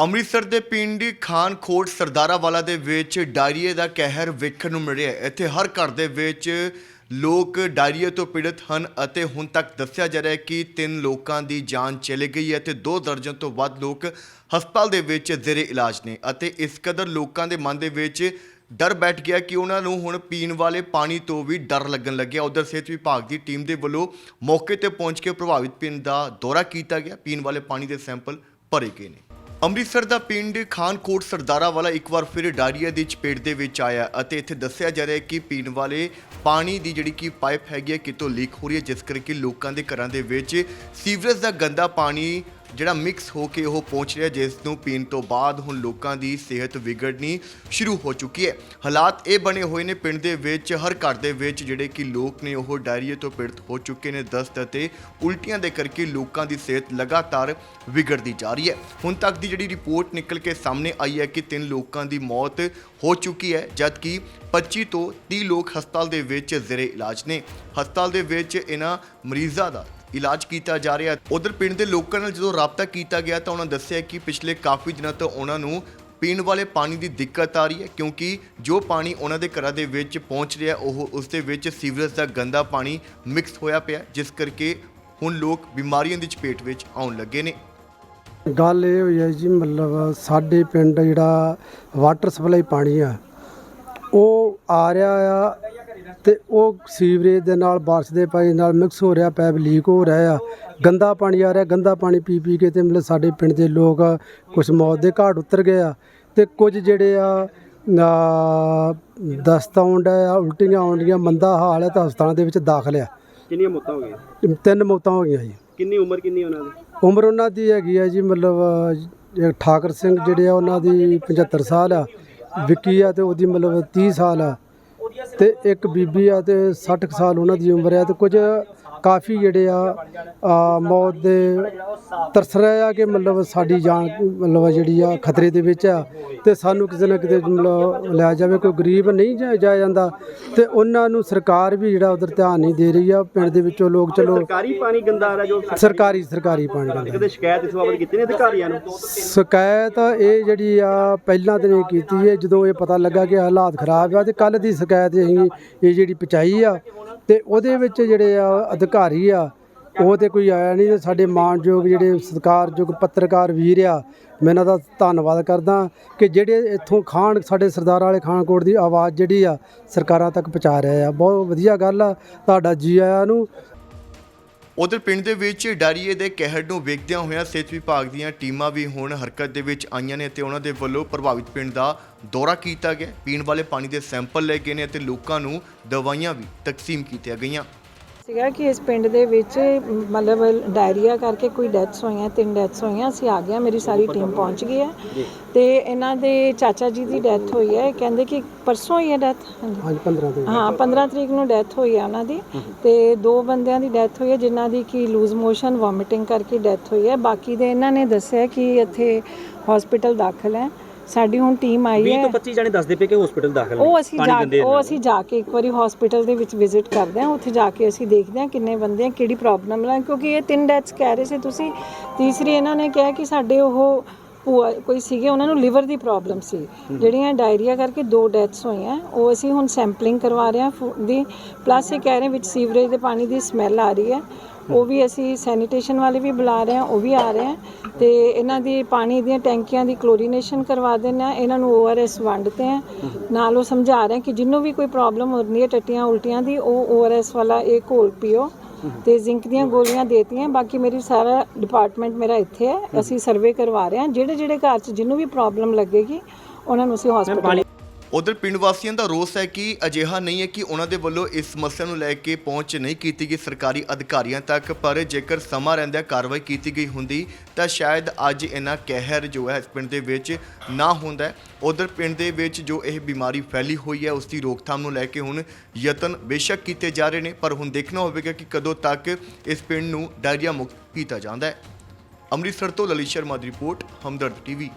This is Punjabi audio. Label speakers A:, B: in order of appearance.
A: ਅੰਮ੍ਰਿਤਸਰ ਦੇ ਪਿੰਡ ਖਾਨਖੋਟ ਸਰਦਾਰਾਵਾਲਾ ਦੇ ਵਿੱਚ ਡਾਇਰੀਏ ਦਾ ਕਹਿਰ ਵੇਖਣ ਨੂੰ ਮਿਲ ਰਿਹਾ ਹੈ। ਇੱਥੇ ਹਰ ਘਰ ਦੇ ਵਿੱਚ ਲੋਕ ਡਾਇਰੀਏ ਤੋਂ ਪੀੜਤ ਹਨ ਅਤੇ ਹੁਣ ਤੱਕ ਦੱਸਿਆ ਜਾ ਰਿਹਾ ਹੈ ਕਿ ਤਿੰਨ ਲੋਕਾਂ ਦੀ ਜਾਨ ਚਲੀ ਗਈ ਹੈ ਤੇ ਦੋ ਦਰਜਨ ਤੋਂ ਵੱਧ ਲੋਕ ਹਸਪਤਾਲ ਦੇ ਵਿੱਚ ਜ਼ੇਰੇ ਇਲਾਜ ਨੇ ਅਤੇ ਇਸ ਕਦਰ ਲੋਕਾਂ ਦੇ ਮਨ ਦੇ ਵਿੱਚ ਡਰ ਬੈਠ ਗਿਆ ਕਿ ਉਹਨਾਂ ਨੂੰ ਹੁਣ ਪੀਣ ਵਾਲੇ ਪਾਣੀ ਤੋਂ ਵੀ ਡਰ ਲੱਗਣ ਲੱਗਿਆ। ਉਧਰ ਸਿਹਤ ਵਿਭਾਗ ਦੀ ਟੀਮ ਦੇ ਵੱਲੋਂ ਮੌਕੇ ਤੇ ਪਹੁੰਚ ਕੇ ਪ੍ਰਭਾਵਿਤ ਪਿੰਡ ਦਾ ਦੌਰਾ ਕੀਤਾ ਗਿਆ। ਪੀਣ ਵਾਲੇ ਪਾਣੀ ਦੇ ਸੈਂਪਲ ਭਰੇ ਗਏ ਨੇ। ਅੰਮ੍ਰਿਤਸਰ ਦਾ ਪਿੰਡ ਖਾਨਕੋਟ ਸਰਦਾਰਾ ਵਾਲਾ ਇੱਕ ਵਾਰ ਫਿਰ ਡਾਰੀਆ ਦੀ ਚਪੇਟ ਦੇ ਵਿੱਚ ਆਇਆ ਅਤੇ ਇੱਥੇ ਦੱਸਿਆ ਜਾ ਰਿਹਾ ਹੈ ਕਿ ਪੀਣ ਵਾਲੇ ਪਾਣੀ ਦੀ ਜਿਹੜੀ ਕਿ ਪਾਈਪ ਹੈਗੀ ਹੈ, ਕਿਤੋਂ ਲੀਕ ਹੋ ਰਹੀ ਹੈ, ਜਿਸ ਕਰਕੇ ਲੋਕਾਂ ਦੇ ਘਰਾਂ ਦੇ ਵਿੱਚ ਸੀਵਰੇਜ ਦਾ ਗੰਦਾ ਪਾਣੀ ਜਿਹੜਾ ਮਿਕਸ ਹੋ ਕੇ ਉਹ ਪਹੁੰਚ ਰਿਹਾ, ਜਿਸ ਨੂੰ ਪੀਣ ਤੋਂ ਬਾਅਦ ਹੁਣ ਲੋਕਾਂ ਦੀ ਸਿਹਤ ਵਿਗੜਨੀ ਸ਼ੁਰੂ ਹੋ ਚੁੱਕੀ ਹੈ। ਹਾਲਾਤ ਇਹ ਬਣੇ ਹੋਏ ਨੇ, ਪਿੰਡ ਦੇ ਵਿੱਚ, ਹਰ ਘਰ ਦੇ ਵਿੱਚ ਜਿਹੜੇ ਕਿ ਲੋਕ ਨੇ, ਉਹ ਡਾਇਰੀਏ ਤੋਂ ਪੀੜਤ ਹੋ ਚੁੱਕੇ ਨੇ, ਦਸਤ ਅਤੇ ਉਲਟੀਆਂ ਦੇ ਕਰਕੇ ਲੋਕਾਂ ਦੀ ਸਿਹਤ ਲਗਾਤਾਰ ਵਿਗੜਦੀ ਜਾ ਰਹੀ ਹੈ। ਹੁਣ ਤੱਕ ਦੀ ਜਿਹੜੀ ਰਿਪੋਰਟ ਨਿਕਲ ਕੇ ਸਾਹਮਣੇ ਆਈ ਹੈ ਕਿ ਤਿੰਨ ਲੋਕਾਂ ਦੀ ਮੌਤ ਹੋ ਚੁੱਕੀ ਹੈ, ਜਦਕਿ 25 ਤੋਂ 30 ਲੋਕ ਹਸਪਤਾਲ ਦੇ ਵਿੱਚ ਜ਼ੇਰੇ ਇਲਾਜ ਨੇ। ਹਸਪਤਾਲ ਦੇ ਵਿੱਚ ਇਹਨਾਂ ਮਰੀਜ਼ਾਂ ਦਾ ਇਲਾਜ ਕੀਤਾ ਜਾ ਰਿਹਾ। ਉਧਰ ਪਿੰਡ ਦੇ ਲੋਕਾਂ ਨਾਲ ਜਦੋਂ ਰਾਬਤਾ ਕੀਤਾ ਗਿਆ ਤਾਂ ਉਹਨਾਂ ਦੱਸਿਆ ਕਿ ਪਿਛਲੇ ਕਾਫੀ ਦਿਨਾਂ ਤੋਂ ਉਹਨਾਂ ਨੂੰ ਪੀਣ ਵਾਲੇ ਪਾਣੀ ਦੀ ਦਿੱਕਤ ਆ ਰਹੀ ਹੈ, ਕਿਉਂਕਿ ਜੋ ਪਾਣੀ ਉਹਨਾਂ ਦੇ ਘਰਾਂ ਦੇ ਵਿੱਚ ਪਹੁੰਚ ਰਿਹਾ, ਉਹ ਉਸ ਦੇ ਵਿੱਚ ਸੀਵਰੇਜ ਦਾ ਗੰਦਾ ਪਾਣੀ ਮਿਕਸ ਹੋਇਆ ਪਿਆ, ਜਿਸ ਕਰਕੇ ਹੁਣ ਲੋਕ ਬਿਮਾਰੀਆਂ ਦੀ ਚਪੇਟ ਵਿੱਚ ਆਉਣ ਲੱਗੇ ਨੇ।
B: ਗੱਲ ਇਹ ਹੋਈ ਹੈ ਜੀ, ਮਤਲਬ ਸਾਡੇ ਪਿੰਡ ਜਿਹੜਾ ਵਾਟਰ ਸਪਲਾਈ ਪਾਣੀ ਆ, ਉਹ ਆ ਰਿਹਾ ਆ ਤੇ ਉਹ ਸੀਵਰੇਜ ਦੇ ਨਾਲ ਬਾਰਿਸ਼ ਦੇ ਪਾਣੀ ਨਾਲ ਮਿਕਸ ਹੋ ਰਿਹਾ ਪੈਪ ਲੀਕ ਹੋ ਰਿਹਾ ਆ। ਗੰਦਾ ਪਾਣੀ ਆ ਰਿਹਾ ਗੰਦਾ ਪਾਣੀ ਪੀ ਪੀ ਕੇ ਤੇ ਮਤਲਬ ਸਾਡੇ ਪਿੰਡ ਦੇ ਲੋਕ ਕੁਝ ਮੌਤ ਦੇ ਘਾਟ ਉਤਰ ਗਏ ਆ। ਤੇ ਕੁਝ ਜਿਹੜੇ ਆ ਆ, ਦਸਤ ਡਿਆ ਆ ਉਲਟੀਆਂ ਆਉਂਦੀਆਂ ਮੰਦਾ ਹਾਲ ਹੈ ਤਾਂ ਹਸਪਤਾਲਾਂ ਦੇ ਵਿੱਚ ਦਾਖਲ ਆ।
C: ਕਿੰਨੀਆਂ ਮੌਤਾਂ ਹੋ ਗਈਆਂ?
B: ਤਿੰਨ ਮੌਤਾਂ ਹੋ ਗਈਆਂ ਜੀ।
C: ਕਿੰਨੀ ਉਮਰ ਕਿੰਨੀ ਉਹਨਾਂ ਦੀ?
B: ਉਮਰ ਉਹਨਾਂ ਦੀ ਹੈਗੀ ਹੈ ਜੀ ਮਤਲਬ ਠਾਕਰ ਸਿੰਘ ਜਿਹੜੇ ਆ ਉਹਨਾਂ ਦੀ 75 ਸਾਲ ਆ। ਵਿੱਕੀ ਆ ਤੇ ਉਹਦੀ ਮਤਲਬ 30 ਸਾਲ ਆ। ਤੇ ਇੱਕ ਬੀਬੀ ਆ ਤੇ 60 ਕੁ ਸਾਲ ਉਹਨਾਂ ਦੀ ਉਮਰ ਆ ਤੇ ਕੁਝ ਕਾਫੀ ਜਿਹੜੇ ਆ ਮੌਤ ਦੇ ਤਰਸ ਰਹੇ ਆ ਕਿ ਮਤਲਬ ਸਾਡੀ ਜਾਨ ਮਤਲਬ ਜਿਹੜੀ ਆ ਖਤਰੇ ਦੇ ਵਿੱਚ ਆ ਤੇ ਸਾਨੂੰ ਕਿਸੇ ਨਾ ਕਿਤੇ ਮਤਲਬ ਲਿਆ ਜਾਵੇ ਕੋਈ ਗਰੀਬ ਨਹੀਂ ਜਾ ਜਾਇਆ ਜਾਂਦਾ ਤੇ ਉਹਨਾਂ ਨੂੰ ਸਰਕਾਰ ਵੀ ਜਿਹੜਾ ਉਧਰ ਧਿਆਨ ਨਹੀਂ ਦੇ ਰਹੀ ਆ ਪਿੰਡ ਦੇ ਵਿੱਚੋਂ ਲੋਕ ਚਲੋ
C: ਸਰਕਾਰੀ ਪਾਣੀ ਗੰਦਾ ਆ ਰਿਹਾ ਜੋ
B: ਸਰਕਾਰੀ ਸਰਕਾਰੀ ਪਾਣੀ ਦਾ
C: ਕਦੇ ਸ਼ਿਕਾਇਤ ਇਸ ਬਾਬਤ ਕੀਤੀ ਨੇ ਅਧਿਕਾਰੀਆਂ ਨੂੰ?
B: ਸ਼ਿਕਾਇਤ ਇਹ ਜਿਹੜੀ ਆ ਪਹਿਲਾਂ ਤੇ ਨਹੀਂ ਕੀਤੀ ਹੈ ਜਦੋਂ ਇਹ ਪਤਾ ਲੱਗਾ ਕਿ ਹਾਲਾਤ ਖਰਾਬ ਆ ਤੇ ਕੱਲ ਦੀ ਸ਼ਿਕਾਇਤ ਅਸੀਂ ਇਹ ਜਿਹੜੀ ਪਹੁੰਚਾਈ ਆ ਤੇ ਉਹਦੇ ਵਿੱਚ ਜਿਹੜੇ ਆ ਅਧਿਕਾਰੀ ਆ, ਉਹ ਤੇ ਕੋਈ ਆਇਆ ਨਹੀਂ ਤੇ ਸਾਡੇ ਮਾਣਯੋਗ ਜਿਹੜੇ ਸਤਿਕਾਰਯੋਗ ਪੱਤਰਕਾਰ ਵੀਰ ਆ, ਮੈਂ ਇਹਨਾਂ ਦਾ ਧੰਨਵਾਦ ਕਰਦਾ ਕਿ ਜਿਹੜੇ ਇੱਥੋਂ ਖਾਨ ਸਾਡੇ ਸਰਦਾਰ ਵਾਲੇ ਖਾਨਕੋਟ ਦੀ ਆਵਾਜ਼ ਜਿਹੜੀ ਆ, ਸਰਕਾਰਾਂ ਤੱਕ ਪਹੁੰਚਾ ਰਹੇ ਆ। ਬਹੁਤ ਵਧੀਆ ਗੱਲ ਆ, ਤੁਹਾਡਾ ਜੀ ਆਇਆਂ ਨੂੰ
A: ਉਧਰ ਪਿੰਡ ਦੇ ਵਿੱਚ ਡਾਰੀਏ ਦੇ ਕਹਿਰ ਨੂੰ ਵੇਖਦਿਆਂ ਹੋਇਆਂ ਸਿਹਤ ਵਿਭਾਗ ਦੀਆਂ ਟੀਮਾਂ ਵੀ ਹੁਣ ਹਰਕਤ ਦੇ ਵਿੱਚ ਆਈਆਂ ਨੇ ਤੇ ਉਹਨਾਂ ਦੇ ਵੱਲੋਂ ਪ੍ਰਭਾਵਿਤ ਪਿੰਡ ਦਾ ਦੌਰਾ ਕੀਤਾ ਗਿਆ। ਪੀਣ ਵਾਲੇ ਪਾਣੀ ਦੇ ਸੈਂਪਲ ਲਏ ਗਏ ਨੇ ਅਤੇ ਲੋਕਾਂ ਨੂੰ ਦਵਾਈਆਂ ਵੀ ਤਕਸੀਮ ਕੀਤੀਆਂ ਗਈਆਂ।
D: ਸੀਗਾ ਕਿ ਇਸ ਪਿੰਡ ਦੇ ਵਿੱਚ ਮਤਲਬ ਡਾਇਰੀਆ ਕਰਕੇ ਕੋਈ ਡੈਥਸ ਹੋਈਆਂ ਤਿੰਨ ਡੈਥਸ ਹੋਈਆਂ ਅਸੀਂ ਆ ਗਏ ਮੇਰੀ ਸਾਰੀ ਟੀਮ ਪਹੁੰਚ ਗਈ ਹੈ। ਤੇ ਇਹਨਾਂ ਦੇ ਚਾਚਾ ਜੀ ਦੀ ਡੈਥ ਹੋਈ ਹੈ ਕਹਿੰਦੇ ਕਿ ਪਰਸੋਂ ਹੀ ਹੈ ਡੈਥ? ਹਾਂਜੀ।
B: ਅੱਜ 15 ਦੇ
D: ਹਾਂ 15 ਤਰੀਕ ਨੂੰ ਡੈਥ ਹੋਈ ਹੈ ਉਹਨਾਂ ਦੀ। ਤੇ ਦੋ ਬੰਦਿਆਂ ਦੀ ਡੈਥ ਹੋਈ ਹੈ ਜਿਨ੍ਹਾਂ ਦੀ ਕੀ ਲੂਜ਼ ਮੋਸ਼ਨ ਵੋਮਿਟਿੰਗ ਕਰਕੇ ਡੈਥ ਹੋਈ ਹੈ। ਬਾਕੀ ਦੇ ਇਹਨਾਂ ਨੇ ਦੱਸਿਆ ਕਿ ਇੱਥੇ ਹਸਪੀਟਲ ਦਾਖਲ ਹੈ। ਸਾਡੀ ਹੁਣ ਟੀਮ ਆਈ
C: 20
D: ਹੈ।
C: ਤੋਂ 25 ਜਾਣੇ ਦੱਸਦੇ ਪਏ ਕਿ ਹਸਪੀਟਲ ਦਾਖਲ ਨੇ
D: ਉਹ ਅਸੀਂ
C: ਪਾਣੀ
D: ਜਾ
C: ਗੰਦੇ
D: ਉਹ
C: ਨਾਲ।
D: ਅਸੀਂ ਜਾ ਕੇ ਇੱਕ ਵਾਰੀ ਹਸਪੀਟਲ ਦੇ ਵਿੱਚ ਵਿਜ਼ਿਟ ਕਰਦੇ ਹਾਂ। ਉੱਥੇ ਜਾ ਕੇ ਅਸੀਂ ਦੇਖਦੇ ਹਾਂ ਕਿੰਨੇ ਬੰਦੇ ਆ ਕਿਹੜੀ ਪ੍ਰੋਬਲਮ ਹੈ ਕਿਉਂਕਿ ਇਹ ਤਿੰਨ ਡੈਥਸ ਕਹਿ ਰਹੇ ਸੀ ਤੁਸੀਂ। ਤੀਸਰੀ ਇਹਨਾਂ ਨੇ ਕਿਹਾ ਕਿ ਸਾਡੇ ਉਹ ਭੂਆ ਕੋਈ ਸੀਗੇ, ਉਹਨਾਂ ਨੂੰ ਲਿਵਰ ਦੀ ਪ੍ਰੋਬਲਮ ਸੀ। ਜਿਹੜੀਆਂ ਡਾਇਰੀਆ ਕਰਕੇ ਦੋ ਡੈਥਸ ਹੋਈਆਂ, ਉਹ ਅਸੀਂ ਹੁਣ ਸੈਂਪਲਿੰਗ ਕਰਵਾ ਰਹੇ ਹਾਂ, ਫੂ- ਦੀ ਪਲੱਸ ਇਹ ਕਹਿ ਰਹੇ ਵਿੱਚ ਸੀਵਰੇਜ ਦੇ ਪਾਣੀ ਦੀ ਸਮੈਲ ਆ ਰਹੀ ਹੈ। ਉਹ ਵੀ ਅਸੀਂ ਸੈਨੀਟੇਸ਼ਨ ਵਾਲੇ ਵੀ ਬੁਲਾ ਰਹੇ ਹਾਂ, ਉਹ ਵੀ ਆ ਰਹੇ ਹਾਂ। ਤੇ ਇਹਨਾਂ ਦੀ ਪਾਣੀ ਦੀਆਂ ਟੈਂਕੀਆਂ ਦੀ ਕਲੋਰੀਨੇਸ਼ਨ ਕਰਵਾ ਦਿੰਦੇ ਹਾਂ, ਇਹਨਾਂ ਨੂੰ ਓਆਰਐਸ ਵੰਡਦੇ ਹਾਂ। ਨਾਲ ਉਹ ਸਮਝਾ ਰਹੇ ਹਾਂ ਕਿ ਜਿਹਨੂੰ ਵੀ ਕੋਈ ਪ੍ਰੋਬਲਮ ਹੋ ਰਹੀ ਹੈ ਟੱਟੀਆਂ ਉਲਟੀਆਂ ਦੀ, ਉਹ ਓਆਰਐਸ ਵਾਲਾ ਇਹ ਘੋਲ ਪੀਓ। ਤੇ ਜ਼ਿੰਕ ਦੀਆਂ ਗੋਲੀਆਂ ਦੇਤੀਆਂ। ਬਾਕੀ ਮੇਰੀ ਸਾਰਾ ਡਿਪਾਰਟਮੈਂਟ ਮੇਰਾ ਇੱਥੇ ਹੈ। ਅਸੀਂ ਸਰਵੇ ਕਰਵਾ ਰਹੇ ਹਾਂ। ਜਿਹੜੇ ਜਿਹੜੇ ਘਰ 'ਚ ਜਿਹਨੂੰ ਵੀ ਪ੍ਰੋਬਲਮ ਲੱਗੇਗੀ ਉਹਨਾਂ ਨੂੰ ਅਸੀਂ ਹਸਪੀਟਲ
A: ਉਧਰ ਪਿੰਡ ਵਾਸੀਆਂ ਦਾ ਰੋਸ ਹੈ ਕਿ ਅਜਿਹਾ ਨਹੀਂ ਹੈ ਕਿ ਉਹਨਾਂ ਦੇ ਵੱਲੋਂ ਇਸ ਸਮੱਸਿਆ ਨੂੰ ਲੈ ਕੇ ਪਹੁੰਚ ਨਹੀਂ ਕੀਤੀ ਗਈ ਸਰਕਾਰੀ ਅਧਿਕਾਰੀਆਂ ਤੱਕ, ਪਰ ਜੇਕਰ ਸਮਾਂ ਰਹਿੰਦਿਆਂ ਕਾਰਵਾਈ ਕੀਤੀ ਗਈ ਹੁੰਦੀ, ਤਾਂ ਸ਼ਾਇਦ ਅੱਜ ਇਹਨਾਂ ਕਹਿਰ ਜੋ ਹੈ ਇਸ ਪਿੰਡ ਦੇ ਵਿੱਚ ਨਾ ਹੁੰਦਾ ਉਧਰ ਪਿੰਡ ਦੇ ਵਿੱਚ ਜੋ ਇਹ ਬਿਮਾਰੀ ਫੈਲੀ ਹੋਈ ਹੈ ਉਸ ਦੀ ਰੋਕਥਾਮ ਨੂੰ ਲੈ ਕੇ ਹੁਣ ਯਤਨ ਬੇਸ਼ੱਕ ਕੀਤੇ ਜਾ ਰਹੇ ਨੇ, ਪਰ ਹੁਣ ਦੇਖਣਾ ਹੋਵੇਗਾ ਕਿ ਕਦੋਂ ਤੱਕ ਇਸ ਪਿੰਡ ਨੂੰ ਡਾਇਰੀਆ ਮੁਕਤ ਕੀਤਾ ਜਾਂਦਾ ਹੈ। ਅੰਮ੍ਰਿਤਸਰ ਤੋਂ ਲਲਿਤ ਸ਼ਰਮਾ ਦੀ ਰਿਪੋਰਟ, ਹਮਦਰਦ ਟੀਵੀ।